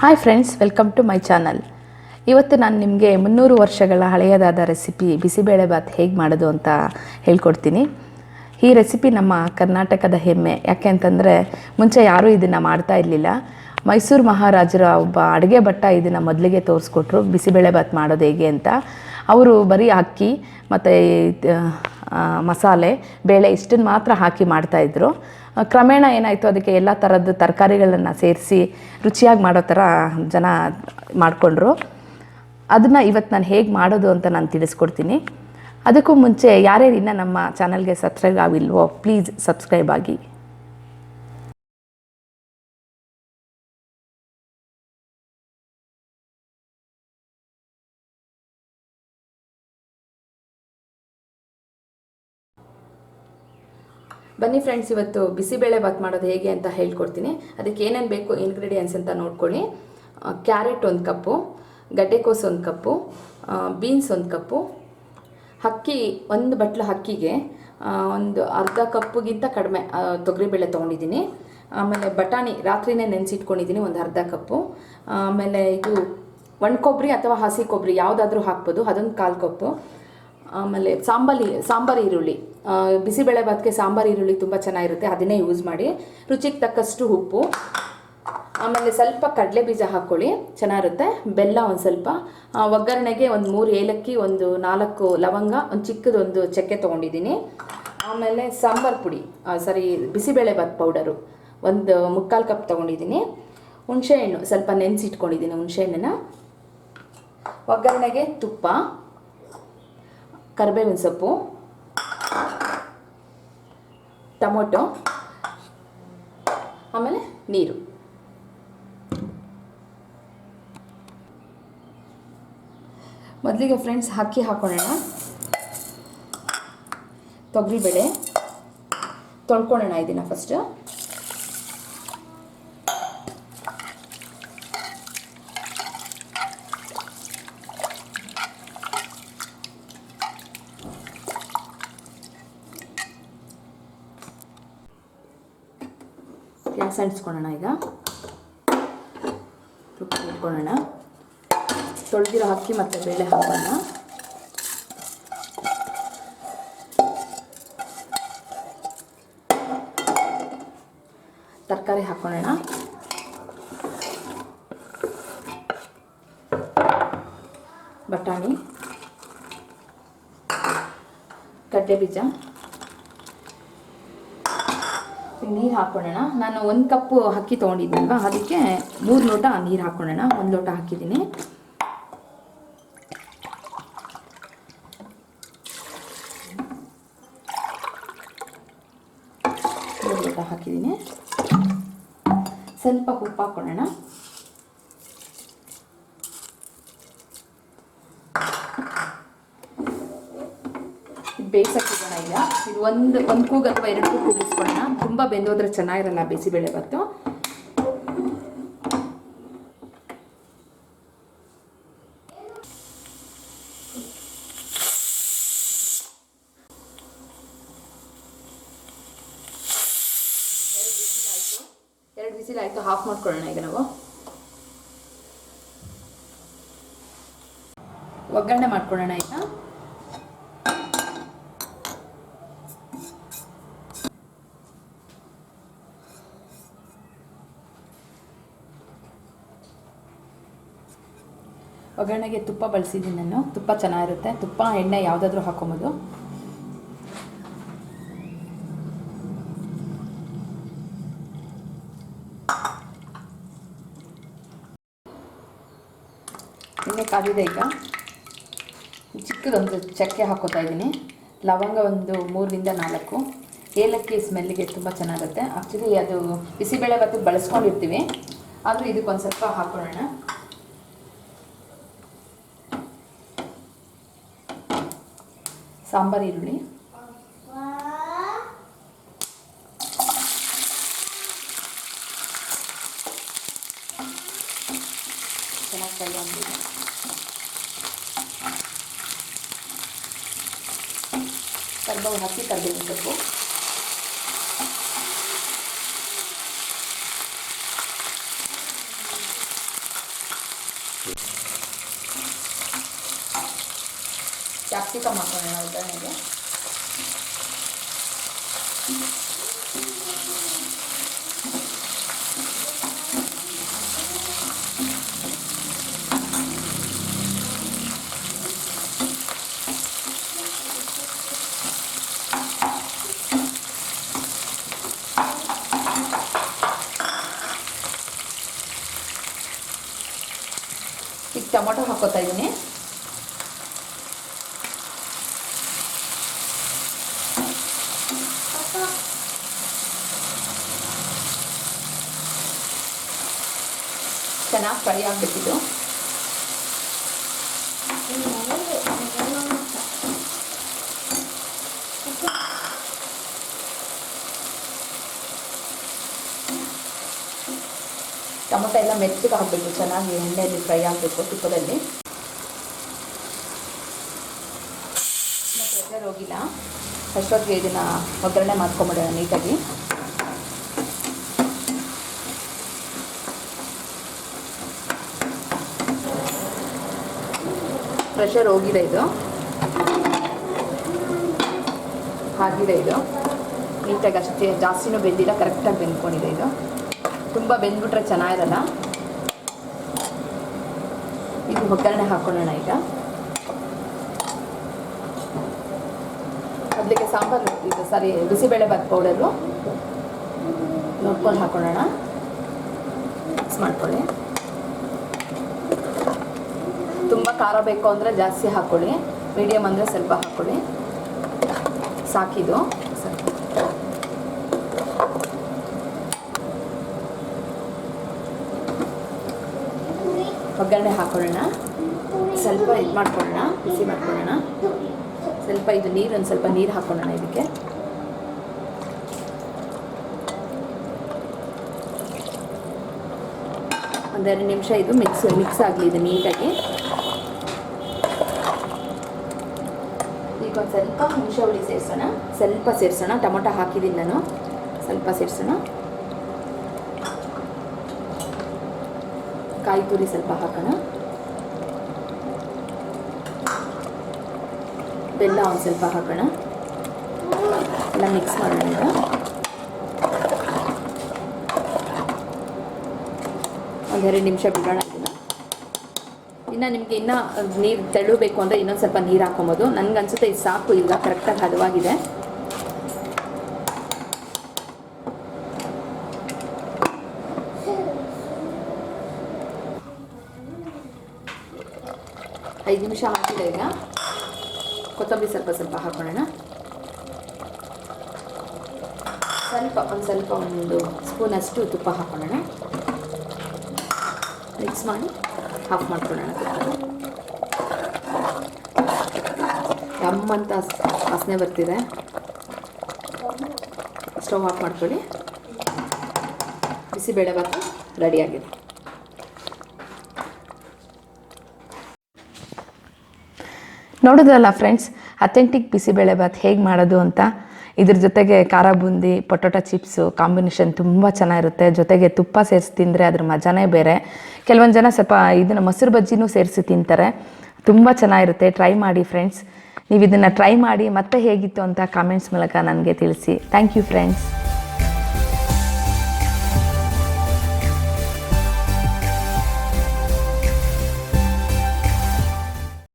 Hi friends welcome to my channel ಇವತ್ತು ನಾನು ನಿಮಗೆ ಮುನ್ನೂರು ವರ್ಷಗಳ ಹಳೆಯದಾದ ರೆಸಿಪಿ ಬಿಸಿಬೇಳೆಬಾತ್ ಹೇಗೆ ಮಾಡೋದು ಅಂತ ಹೇಳ್ಕೊಡ್ತೀನಿ. ಈ ರೆಸಿಪಿ ನಮ್ಮ ಕರ್ನಾಟಕದ ಹೆಮ್ಮೆ. ಯಾಕೆ ಅಂತಂದರೆ ಮುಂಚೆ ಯಾರೂ ಇದನ್ನು ಮಾಡ್ತಾ ಇರಲಿಲ್ಲ. ಮೈಸೂರು ಮಹಾರಾಜರ ಒಬ್ಬ ಅಡುಗೆ ಭಟ್ಟ ಇದನ್ನು ಮೊದಲಿಗೆ ತೋರಿಸ್ಕೊಟ್ರು ಬಿಸಿಬೇಳೆಬಾತ್ ಮಾಡೋದು ಹೇಗೆ ಅಂತ. ಅವರು ಬರೀ ಅಕ್ಕಿ ಮತ್ತು ಮಸಾಲೆ, ಬೇಳೆ ಇಷ್ಟನ್ನು ಮಾತ್ರ ಹಾಕಿ ಮಾಡ್ತಾಯಿದ್ರು ಕ್ರಮೇಣ ಏನಾಯಿತು? ಅದಕ್ಕೆ ಎಲ್ಲ ಥರದ್ದು ತರಕಾರಿಗಳನ್ನು ಸೇರಿಸಿ ರುಚಿಯಾಗಿ ಮಾಡೋ ಥರ ಜನ ಮಾಡಿಕೊಂಡ್ರು. ಅದನ್ನು ಇವತ್ತು ನಾನು ಹೇಗೆ ಮಾಡೋದು ಅಂತ ನಾನು ತಿಳಿಸ್ಕೊಡ್ತೀನಿ. ಅದಕ್ಕೂ ಮುಂಚೆ ಯಾರ್ಯಾರು ಇನ್ನೂ ನಮ್ಮ ಚಾನಲ್ಗೆ ಸಬ್ಸ್ಕ್ರೈಬ್ ಆಗಿಲ್ವೋ ಪ್ಲೀಸ್ ಸಬ್ಸ್ಕ್ರೈಬ್ ಆಗಿ. ಬನ್ನಿ ಫ್ರೆಂಡ್ಸ್ ಇವತ್ತು ಬಿಸಿಬೇಳೆ ಬಾತ್ ಮಾಡೋದು ಹೇಗೆ ಅಂತ ಹೇಳ್ಕೊಡ್ತೀನಿ. ಅದಕ್ಕೆ ಏನೇನು ಬೇಕು ಇನ್ಗ್ರೀಡಿಯೆಂಟ್ಸ್ ಅಂತ ನೋಡ್ಕೊಳ್ಳಿ. ಕ್ಯಾರೆಟ್ ಒಂದು ಕಪ್ಪು, ಗಡ್ಡೆಕೋಸು ಒಂದು ಕಪ್ಪು ಬೀನ್ಸ್ ಒಂದು ಕಪ್ಪು, ಅಕ್ಕಿ, ಒಂದು ಬಟ್ಲು ಅಕ್ಕಿಗೆ ಒಂದು ಅರ್ಧ ಕಪ್ಪುಗಿಂತ ಕಡಿಮೆ ತೊಗರಿಬೇಳೆ ತೊಗೊಂಡಿದ್ದೀನಿ. ಆಮೇಲೆ ಬಟಾಣಿ ರಾತ್ರಿನೇ ನೆನೆಸಿಟ್ಕೊಂಡಿದ್ದೀನಿ, ಒಂದು ಅರ್ಧ ಕಪ್ಪು. ಆಮೇಲೆ ಇದು ಒಣ ಕೊಬ್ಬರಿ ಅಥವಾ ಹಸಿ ಕೊಬ್ಬರಿ ಯಾವುದಾದ್ರೂ ಹಾಕ್ಬೋದು, ಅದೊಂದು ಕಾಲು ಕಪ್ಪು. ಆಮೇಲೆ ಸಾಂಬಲಿ, ಸಾಂಬಾರು ಈರುಳ್ಳಿ. ಬಿಸಿಬೇಳೆ ಭಾತ್ಗೆ ಸಾಂಬಾರು ಈರುಳ್ಳಿ ತುಂಬ ಚೆನ್ನಾಗಿರುತ್ತೆ, ಅದನ್ನೇ ಯೂಸ್ ಮಾಡಿ. ರುಚಿಗೆ ತಕ್ಕಷ್ಟು ಉಪ್ಪು. ಆಮೇಲೆ ಸ್ವಲ್ಪ ಕಡಲೆ ಬೀಜ ಹಾಕ್ಕೊಳ್ಳಿ ಚೆನ್ನಾಗಿರುತ್ತೆ. ಬೆಲ್ಲ ಒಂದು ಸ್ವಲ್ಪ. ಒಗ್ಗರಣೆಗೆ ಒಂದು ಮೂರು ಏಲಕ್ಕಿ, ಒಂದು ನಾಲ್ಕು ಲವಂಗ, ಒಂದು ಚಿಕ್ಕದೊಂದು ಚಕ್ಕೆ ತೊಗೊಂಡಿದ್ದೀನಿ. ಆಮೇಲೆ ಸಾಂಬಾರು ಪುಡಿ ಸಾರಿ ಬಿಸಿಬೇಳೆ ಭಾತ್ ಪೌಡರು. ಒಂದು ಮುಕ್ಕಾಲು ಕಪ್ ತೊಗೊಂಡಿದ್ದೀನಿ. ಹುಣಸೆಹಣ್ಣು ಸ್ವಲ್ಪ ನೆನೆಸಿಟ್ಕೊಂಡಿದ್ದೀನಿ ಹುಣಸೆಹಣ್ಣನ್ನ ಒಗ್ಗರಣೆಗೆ ತುಪ್ಪ. ಕರಿಬೇವಿನ ಸೊಪ್ಪು ಟೊಮೊಟೊ ಆಮೇಲೆ ನೀರು. ಮೊದಲಿಗೆ ಫ್ರೆಂಡ್ಸ್ ಅಕ್ಕಿ ಹಾಕೊಳ್ಳೋಣ. ತೊಗರಿಬೇಳೆ ತೊಳ್ಕೊಳ್ಳೋಣ ಇದನ್ನು ಫಸ್ಟು ಗ್ಯಾಸ್ ಈಗ. ತುಪ್ಪ ಇಟ್ಕೊಳ್ಳೋಣ. ತೊಳೆದಿರೋ ಅಕ್ಕಿ ಮತ್ತು ಬೇಳೆ ಹಾಕೋಣ. ತರಕಾರಿ ಹಾಕೊಳ್ಳೋಣ. ಬಟಾಣಿ. ಕಡ್ಡೆ ಬೀಜ ನೀರು ಹಾಕೊಳ್ಳೋಣ. ನಾನು ಒಂದು ಕಪ್ಪು ಅಕ್ಕಿ ತೊಗೊಂಡಿದ್ದೀನಲ್ವ ಅದಕ್ಕೆ ಮೂರು ಲೋಟ ನೀರು ಹಾಕ್ಕೊಳ್ಳೋಣ ಒಂದು ಲೋಟ ಹಾಕಿದ್ದೀನಿ. ಲೋಟ ಹಾಕಿದ್ದೀನಿ. ಸ್ವಲ್ಪ ಉಪ್ಪು ಹಾಕೊಳ್ಳೋಣ. ಬೇಯಿಸಕ್ಕಿಗೋಣ ಇಲ್ಲ. ಇದು ಒಂದು ಒಂದು ಕೂಗು ಅಥವಾ ಎರಡು ಕೂಗು ಕೂಗಿಸ್ಕೊಳ್ಳೋಣ. ತುಂಬ ಬೆಂದೋದ್ರೆ ಚೆನ್ನಾಗಿರಲ್ಲ ಬಿಸಿಬೇಳೆ ಭಾತು. ಎರಡು ಆಯಿತು ಹಾಫ್ ಮಾಡ್ಕೊಳ್ಳೋಣ ಈಗ ನಾವು. ಒಗ್ಗರಣೆ ಮಾಡ್ಕೊಳ್ಳೋಣ ಈಗ. ಒಗ್ಗರಣೆಗೆ ತುಪ್ಪ ಬಳಸಿದ್ದೀನಿ ನಾನು. ತುಪ್ಪ ಚೆನ್ನಾಗಿರುತ್ತೆ. ತುಪ್ಪ, ಎಣ್ಣೆ ಯಾವುದಾದ್ರೂ ಹಾಕೊಬೋದು ಎಣ್ಣೆ ಕಾದಿದೆ ಈಗ. ಚಿಕ್ಕದೊಂದು ಚಕ್ಕೆ ಹಾಕೋತಾ ಇದ್ದೀನಿ. ಲವಂಗ ಒಂದು ಮೂರರಿಂದ ನಾಲ್ಕು. ಏಲಕ್ಕಿ ಸ್ಮೆಲ್ಲಿಗೆ ತುಂಬ ಚೆನ್ನಾಗುತ್ತೆ. ಆ್ಯಕ್ಚುಲಿ ಅದು ಬಿಸಿಬೇಳೆ ಭಾತು ಬಳಸ್ಕೊಂಡಿರ್ತೀವಿ. ಆದರೂ ಇದಕ್ಕೊಂದು ಸ್ವಲ್ಪ ಹಾಕೊಳ್ಳೋಣ ಸಾಂಬಾರು ಈರುಳ್ಳಿ. ಚೆನ್ನಾಗಿ ಫ್ರೈ ಕರ್ಬೇವು ಹಾಕಿ ಕರ್ಬೇವಿನ ಸೊಪ್ಪು. ಕ್ಯಾಪ್ಸಿಕಮ್ ಹಾಕೋಣ ಉದಾಹರಣೆಗೆ. ಈಗ ಟೊಮೊಟೊ ಹಾಕೋತಾ ಇದ್ದೀನಿ. ಚೆನ್ನಾಗಿ ಫ್ರೈ ಆಗಬೇಕಿದು ಟೊಮೊಟೊ ಎಲ್ಲ ಮೆತ್ತಗೆ ಹಾಕಬೇಕು ಚೆನ್ನಾಗಿ ಎಣ್ಣೆಯಲ್ಲಿ ಫ್ರೈ ಆಗಬೇಕು ತುಪ್ಪದಲ್ಲಿ. ಪ್ರೆಷರ್ ಹೋಗಿಲ್ಲ. ಅಷ್ಟೊತ್ತಿಗೆ ಇದನ್ನು ಒಗ್ಗರಣೆ ಮಾಡ್ಕೊಂಬಿಡೋಣ ನೀಟಾಗಿ. ಪ್ರೆಷರ್ ಹೋಗಿದೆ ಇದು. ಆಗಿದೆ ಇದು. ನೀಟಾಗಿ ಅಷ್ಟೇ ಜಾಸ್ತಿನೂ ಬೆಂದಿಲ್ಲ ಕರೆಕ್ಟಾಗಿ ಬೆಂದ್ಕೊಂಡಿದೆ ಇದು. ತುಂಬ ಬೆಂದ್ಬಿಟ್ರೆ ಚೆನ್ನಾಗಿರಲ್ಲ. ಇದು ಒಗ್ಗರಣೆ ಹಾಕೊಳ್ಳೋಣ ಈಗ. ಮೊದಲಿಗೆ ಸಾಂಬಾರು ಇದು ಸಾರಿ ಬಿಸಿಬೇಳೆ ಬಾತ್ ಪೌಡರು. ನೋಡ್ಕೊಂಡು ಹಾಕೊಳ್ಳೋಣ. ಮಿಕ್ಸ್ ಮಾಡ್ಕೊಳ್ಳಿ. ತುಂಬ ಖಾರ ಬೇಕು ಅಂದರೆ ಜಾಸ್ತಿ ಹಾಕ್ಕೊಳ್ಳಿ ಮೀಡಿಯಮ್ ಅಂದರೆ ಸ್ವಲ್ಪ ಹಾಕ್ಕೊಳ್ಳಿ ಸಾಕಿದು. ಒಗ್ಗರಣೆ ಹಾಕೊಳ್ಳೋಣ. ಸ್ವಲ್ಪ ಇದು ಮಾಡ್ಕೊಳ್ಳೋಣ. ಬಿಸಿ ಮಾಡ್ಕೊಳ್ಳೋಣ. ಸ್ವಲ್ಪ ಇದು ನೀರು, ಒಂದು ಸ್ವಲ್ಪ ನೀರು ಹಾಕೊಳ್ಳೋಣ ಇದಕ್ಕೆ. ಒಂದೆರಡು ನಿಮಿಷ ಇದು ಮಿಕ್ಸ್ ಮಿಕ್ಸ್ ಆಗಲಿ ಇದು ನೀಟಾಗಿ ಒಂದು ಸ್ವಲ್ಪ ಹುಣಸೆ ಹುಳಿ ಸೇರಿಸೋಣ. ಸ್ವಲ್ಪ ಸೇರಿಸೋಣ. ಟೊಮೊಟೊ ಹಾಕಿದ್ದೀನಿ ನಾನು. ಸ್ವಲ್ಪ ಸೇರಿಸೋಣ. ಕಾಯಿ ತುರಿ ಸ್ವಲ್ಪ ಹಾಕೋಣ. ಬೆಲ್ಲ ಒಂದು ಸ್ವಲ್ಪ ಹಾಕೋಣ. ಎಲ್ಲ ಮಿಕ್ಸ್ ಮಾಡೋಣ ಈಗ. ಒಂದೆರಡು ನಿಮಿಷ ಬಿಡೋಣ. ಇನ್ನು ನಿಮಗೆ ಇನ್ನೂ ನೀರು ತೆಳುಬೇಕು ಅಂದರೆ ಇನ್ನೊಂದು ಸ್ವಲ್ಪ ನೀರು ಹಾಕೊಬೋದು ನನಗನ್ಸುತ್ತೆ ಇದು ಸಾಕು, ಈಗ ಕರೆಕ್ಟಾಗಿ ಹದವಾಗಿದೆ. ಐದು ನಿಮಿಷ ಹಾಕಿದೆ ಈಗ. ಕೊತ್ತಂಬರಿ ಸ್ವಲ್ಪ ಸ್ವಲ್ಪ ಹಾಕೊಳ್ಳೋಣ. ಸ್ವಲ್ಪ, ಒಂದು ಸ್ವಲ್ಪ ಒಂದು ಸ್ಪೂನಷ್ಟು ತುಪ್ಪ ಹಾಕೊಳ್ಳೋಣ. ಮಿಕ್ಸ್ ಮಾಡಿ. ಆಫ್ ಮಾಡ್ಕೊಳ್ಳೋಣ ಅಂತ ವಾಸನೆ ಬರ್ತಿದೆ. ಸ್ಟವ್ ಆಫ್ ಮಾಡ್ಕೊಳ್ಳಿ. ಬಿಸಿಬೇಳೆ ಭಾತು ರೆಡಿಯಾಗಿದೆ ನೋಡೋದಲ್ಲ ಫ್ರೆಂಡ್ಸ್ ಅಥೆಂಟಿಕ್ ಬಿಸಿಬೇಳೆಭಾತ್ ಹೇಗೆ ಮಾಡೋದು ಅಂತ ಇದ್ರ ಜೊತೆಗೆ ಖಾರ ಬೂಂದಿ, ಪೊಟೊಟೊ ಚಿಪ್ಸು, ಕಾಂಬಿನೇಷನ್ ತುಂಬ ಚೆನ್ನಾಗಿರುತ್ತೆ. ಜೊತೆಗೆ ತುಪ್ಪ ಸೇರಿಸಿ ತಿಂದರೆ ಅದ್ರ ಮಜಾನೇ ಬೇರೆ. ಕೆಲವೊಂದು ಜನ ಸ್ವಲ್ಪ ಇದನ್ನು ಮೊಸರು ಬಜ್ಜಿನೂ ಸೇರಿಸಿ ತಿಂತಾರೆ. ತುಂಬ ಚೆನ್ನಾಗಿರುತ್ತೆ. ಟ್ರೈ ಮಾಡಿ ಫ್ರೆಂಡ್ಸ್ ನೀವು ಇದನ್ನು ಟ್ರೈ ಮಾಡಿ ಮತ್ತೆ ಹೇಗಿತ್ತು ಅಂತ ಕಾಮೆಂಟ್ಸ್ ಮೂಲಕ ನನಗೆ ತಿಳಿಸಿ. Thank you friends